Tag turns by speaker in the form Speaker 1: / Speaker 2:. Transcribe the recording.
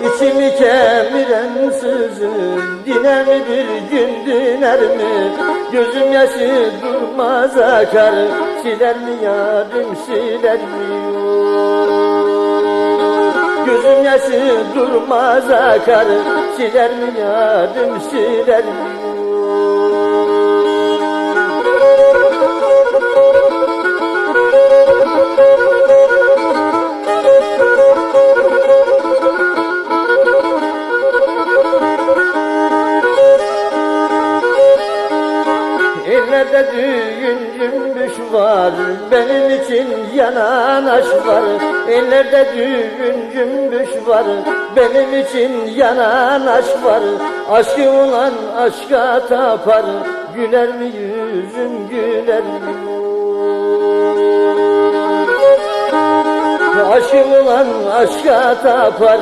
Speaker 1: İçimi kemiren sızın Diner mi bir gün diner mi? Gözüm yaşı durmaz akar. Siler mi yarim siler mi Gözüm yaşı durmaz akar. Siler mi yarim siler mi Ellerde düğün cümbüş var Benim için yanan aşk var. Ellerde düğün cümbüş var Benim için yanan aşk var. Aşkı olan aşka tapar Güler mi yüzüm güler mi? Aşık olan aşka tapar